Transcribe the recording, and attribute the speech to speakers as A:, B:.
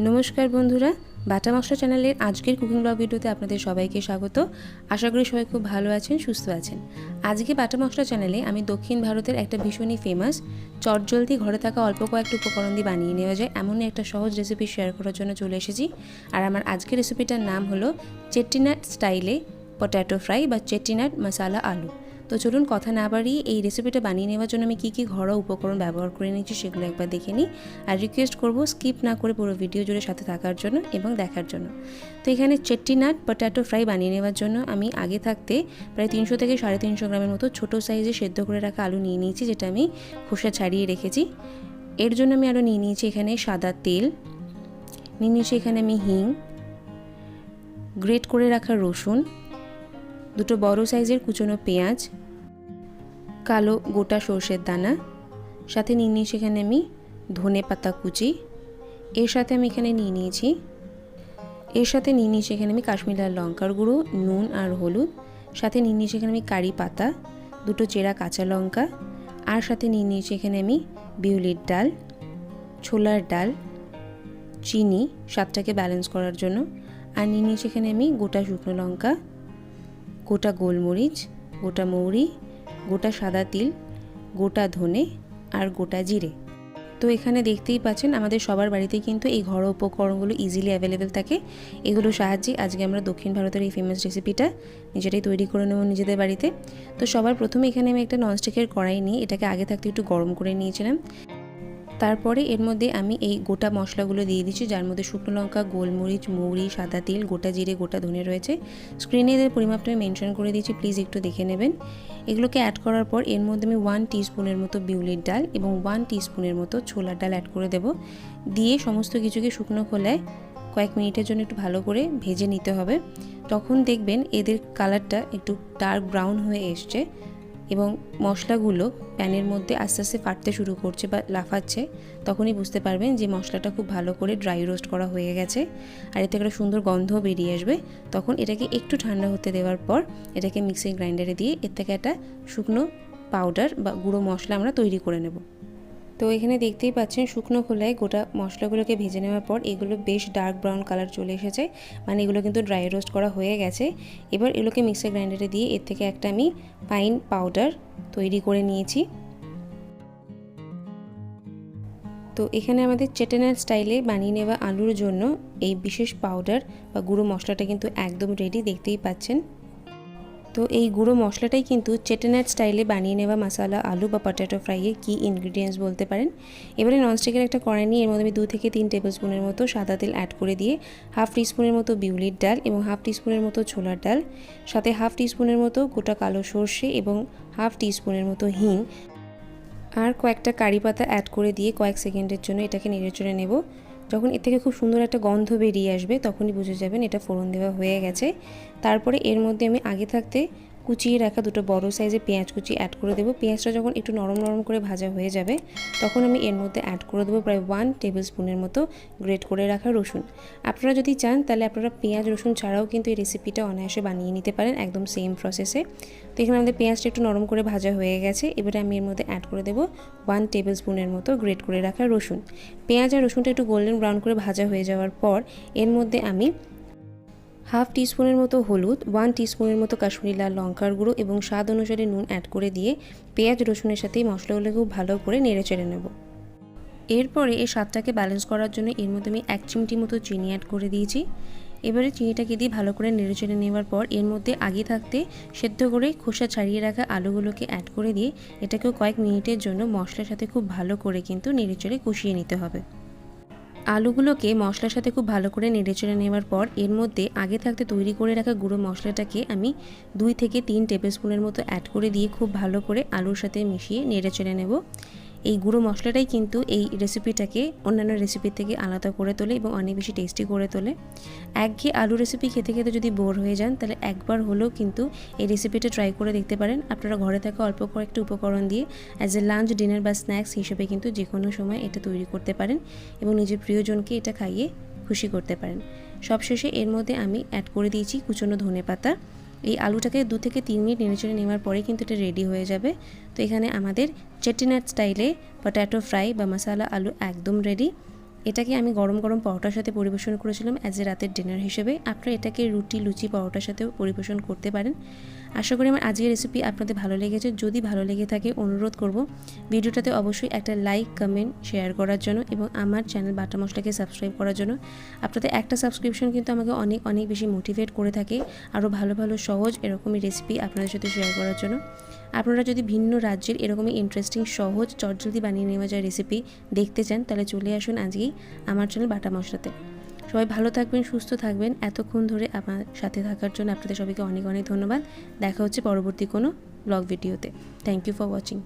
A: নমস্কার বন্ধুরা, বাটা মশলা চ্যানেলের আজকের কুকিং ব্লগ ভিডিওতে আপনাদের সবাইকে স্বাগত। আশা করি সবাই খুব ভালো আছেন, সুস্থ আছেন। আজকে বাটা মশলা চ্যানেলে আমি দক্ষিণ ভারতের একটা ভীষণই ফেমাস চটজলদি ঘরে থাকা অল্প কয়েকটা উপকরণ দিয়ে বানিয়ে নেওয়া যায় এমনই একটা সহজ রেসিপি শেয়ার করার জন্য চলে এসেছি। আর আমার আজকের রেসিপিটার নাম হলো চেট্টিনাট স্টাইলে পটাটো ফ্রাই বা চেট্টিনাট মশালা আলু। তো চলুন কথা না বাড়িয়ে এই রেসিপিটা বানিয়ে নেওয়ার জন্য আমি কী কী ঘরোয়া উপকরণ ব্যবহার করে নিয়েছি সেগুলো একবার দেখে নিই। আর রিকোয়েস্ট করব স্কিপ না করে পুরো ভিডিও জুড়ে সাথে থাকার জন্য এবং দেখার জন্য। তো এখানে চেট্টিনাট পটাটো ফ্রাই বানিয়ে নেওয়ার জন্য আমি আগে থাকতে প্রায় তিনশো থেকে সাড়ে তিনশো গ্রামের মতো ছোটো সাইজে সেদ্ধ করে রাখা আলু নিয়ে নিয়েছি, যেটা আমি খোসা ছাড়িয়ে রেখেছি। এর জন্য আমি আরও নিয়ে নিয়েছি এখানে সাদা তেল, নিয়ে নিয়েছি এখানে আমি হিং গ্রেট করে রাখা রসুন দুটো বড় সাইজের কুচনো পেঁয়াজ, কালো গোটা সর্ষের দানা, সাথে নিয়ে নিয়েছি এখানে আমি ধনে পাতা কুচি। এর সাথে আমি এখানে নিয়ে নিয়েছি, এর সাথে নিয়ে নিয়েছি এখানে আমি কাশ্মীর লঙ্কার গুঁড়ো, নুন আর হলুদ। সাথে নিয়ে নিয়েছি এখানে আমি কারি পাতা, দুটো চেরা কাঁচা লঙ্কা। আর সাথে নিয়ে নিয়েছি এখানে আমি বিউলির ডাল, ছোলার ডাল, চিনি, স্বাদটাকে ব্যালেন্স করার জন্য। আর নিয়ে নিয়েছি এখানে আমি গোটা শুকনো লঙ্কা। গোটা গোলমরিচ, গোটা মৌরি, গোটা সাদা তিল, গোটা ধনে আর গোটা জিরে। তো এখানে দেখতেই পাচ্ছেন, আমাদের সবার বাড়িতেই কিন্তু এই ঘরোয়া উপকরণগুলো ইজিলি অ্যাভেলেবেল থাকে। এগুলোর সাহায্যে আজকে আমরা দক্ষিণ ভারতের এই ফেমাস রেসিপিটা নিজেরাই তৈরি করে নেব নিজেদের বাড়িতে। তো সবার প্রথমে এখানে আমি একটা ননস্টিকের কড়াই নিয়ে এটাকে আগে থাকতে একটু গরম করে নিয়েছিলাম। তারপরে এর মধ্যে আমি এই গোটা মশলাগুলো দিয়ে দিচ্ছি, যার মধ্যে শুকনো লঙ্কা, গোলমরিচ, মৌরি, সাদা তিল, গোটা জিরে, গোটা ধনে রয়েছে। স্ক্রিনে এদের পরিমাপটা আমি মেনশন করে দিয়েছি প্লিজ একটু দেখে নেবেন। এগুলোকে অ্যাড করার পর এর মধ্যে আমি ওয়ান টিস্পুনের মতো বিউলির ডাল এবং ওয়ান টিস্পুনের মতো ছোলার ডাল অ্যাড করে দেব। দিয়ে সমস্ত কিছুকে শুকনো খোলায় কয়েক মিনিটের জন্য একটু ভালো করে ভেজে নিতে হবে। তখন দেখবেন এদের কালারটা একটু ডার্ক ব্রাউন হয়ে এসছে। এবং মশলাগুলো প্যানের মধ্যে আস্তে আস্তে ফাটতে শুরু করছে বা লাফাচ্ছে, তখনই বুঝতে পারবেন যে মশলাটা খুব ভালো করে ড্রাই রোস্ট করা হয়ে গেছে আর এতে একটা সুন্দর গন্ধ বেরিয়ে আসবে। তখন এটাকে একটু ঠান্ডা হতে দেওয়ার পর এটাকে মিক্সিং গ্রাইন্ডারে দিয়ে এর থেকে একটা শুকনো পাউডার বা গুঁড়ো মশলা আমরা তৈরি করে নেব। তো এখানে দেখতেই পাচ্ছেন শুকনো খোলায় গোটা মশলাগুলোকে ভেজে নেওয়ার পর এগুলো বেশ ডার্ক ব্রাউন কালার চলে এসেছে। মানে এগুলো কিন্তু ড্রাই রোস্ট করা হয়ে গেছে। এবার এগুলোকে মিক্সার গ্রাইন্ডারে দিয়ে এর থেকে একটা আমি পাইন পাউডার তৈরি করে নিয়েছি। তো এখানে আমাদের চেটেনার স্টাইলে বানিয়ে নেওয়া আলুর জন্য এই বিশেষ পাউডার বা গুঁড়ো মশলাটা কিন্তু একদম রেডি দেখতেই পাচ্ছেন। তো এই গুঁড়ো মশলাটাই কিন্তু চেটেনাট স্টাইলে বানিয়ে নেওয়া মশালা আলু বা পটেটো ফ্রাইয়ে কী ইনগ্রিডিয়েন্টস বলতে পারেন? এবারে ননস্টিকের একটা কড়াই নিয়ে এর মধ্যে আমি দু থেকে তিন টেবিল স্পুনের মতো সাদা তেল অ্যাড করে দিয়ে হাফ টিস্পুনের মতো বিউলির ডাল এবং হাফ টিস্পুনের মতো ছোলার ডাল, সাথে হাফ টিস্পুনের মতো গোটা কালো সর্ষে এবং হাফ টিস্পুনের মতো হিং আর কয়েকটা কারি পাতা অ্যাড করে দিয়ে কয়েক সেকেন্ডের জন্য এটাকে নেড়ে চড়ে নেব। যখন এর থেকে খুব সুন্দর একটা গন্ধ বেরিয়ে আসবে, তখনই বুঝে যাবেন এটা ফোড়ন দেওয়া হয়ে গেছে। তারপরে এর মধ্যে আমি আগে থাকতে কুচিয়ে রাখা দুটো বড় সাইজে পেঁয়াজ কুচি অ্যাড করে দেবো। পেঁয়াজটা যখন একটু নরম নরম করে ভাজা হয়ে যাবে, তখন আমি এর মধ্যে অ্যাড করে দেবো প্রায় ওয়ান টেবিল স্পুনের মতো গ্রেট করে রাখা রসুন। আপনারা যদি চান, তাহলে আপনারা পেঁয়াজ, রসুন ছাড়াও কিন্তু এই রেসিপিটা অনায়াসে বানিয়ে নিতে পারেন একদম সেম প্রসেসে তো এখানে আমাদের পেঁয়াজটা একটু নরম করে ভাজা হয়ে গেছে। এবারে আমি এর মধ্যে অ্যাড করে দেবো ওয়ান টেবিল স্পুনের মতো গ্রেট করে রাখা রসুন। পেঁয়াজ আর রসুনটা একটু গোল্ডেন ব্রাউন করে ভাজা হয়ে যাওয়ার পর, এর মধ্যে আমি হাফ টিস্পুনের মতো হলুদ, ওয়ান টিস্পুনের মতো কাশ্মীরি লাল লঙ্কার গুঁড়ো এবং স্বাদ অনুসারে নুন অ্যাড করে দিয়ে পেঁয়াজ, রসুনের সাথে মশলাগুলো খুব ভালো করে নেড়ে চেড়ে নেব। এরপরে এই স্বাদটাকে ব্যালেন্স করার জন্য এর মধ্যে আমি এক চিমটি মতো চিনি অ্যাড করে দিয়েছি। এবারে চিনিটাকে দিয়ে ভালো করে নেড়ে চেড়ে নেওয়ার পর এর মধ্যে আগে থাকতে সেদ্ধ করে খোসা ছাড়িয়ে রাখা আলুগুলোকে অ্যাড করে দিয়ে এটাকেও কয়েক মিনিটের জন্য মশলার সাথে খুব ভালো করে কিন্তু নেড়ে চেড়ে কষিয়ে নিতে হবে। আলুগুলোকে মশলার সাথে খুব ভালো করে নেড়েচড়ে নেওয়ার পর এর মধ্যে আগে থাকতে তৈরি করে রাখা গুঁড়ো মশলাটাকে আমি দুই থেকে তিন টেবিল স্পুনের মতো অ্যাড করে দিয়ে খুব ভালো করে আলুর সাথে মিশিয়ে নেড়েচড়ে নেব। এই গুঁড়ো মশলাটাই কিন্তু এই রেসিপিটাকে অন্যান্য রেসিপির থেকে আলাদা করে তোলে এবং অনেক বেশি টেস্টি করে তোলে। একঘেয়ে আলু রেসিপি খেতে খেতে যদি বোর হয়ে যান, তাহলে একবার হলেও কিন্তু এই রেসিপিটা ট্রাই করে দেখতে পারেন। আপনারা ঘরে থাকা অল্প কয়েকটা উপকরণ দিয়ে অ্যাজ এ লাঞ্চ ডিনার বা স্ন্যাক্স হিসেবে কিন্তু যে কোনো সময় এটা তৈরি করতে পারেন এবং নিজের প্রিয়জনকে এটা খাইয়ে খুশি করতে পারেন। সবশেষে এর মধ্যে আমি অ্যাড করে দিয়েছি কুচনো ধনে পাতা এই আলুটাকে দু থেকে তিন মিনিট নেড়েচড়ে নেওয়ার পরে কিন্তু এটা রেডি হয়ে যাবে। তো এখানে আমাদের চেটিনাট স্টাইলে পটাটো ফ্রাই বা মশালা আলু একদম রেডি এটাকে আমি গরম গরম পরোটার সাথে পরিবেশন করেছিলাম অ্যাজ এ রাতের ডিনার হিসেবে। আপনারা এটাকে রুটি, লুচি, পরোটার সাথেও পরিবেশন করতে পারেন। আশা করি আমার আজকের রেসিপি আপনাদের ভালো লেগেছে। যদি ভালো লেগে থাকে, অনুরোধ করব ভিডিওটাতে অবশ্যই একটা লাইক কমেন্ট শেয়ার করার জন্য এবং আমার চ্যানেল বাটা মশলাকে সাবস্ক্রাইব করার জন্য। আপনাদের একটা সাবস্ক্রিপশন কিন্তু আমাকে অনেক অনেক বেশি মোটিভেট করে থাকে আরও ভালো ভালো, সহজ এরকমই রেসিপি আপনাদের সাথে শেয়ার করার জন্য। আপনারা যদি ভিন্ন রাজ্যের এরকমই ইন্টারেস্টিং সহজ, চটজলদি বানিয়ে নেওয়া যায় রেসিপি দেখতে চান, তাহলে চলে আসুন আজকেই আমার চ্যানেল বাটা মশলাতে। সবাই ভালো থাকবেন, সুস্থ থাকবেন। এতক্ষণ ধরে আমার সাথে থাকার জন্য আপনাদের সবাইকে অনেক অনেক ধন্যবাদ। দেখা হচ্ছে পরবর্তী কোনো ব্লগ ভিডিওতে। Thank you for watching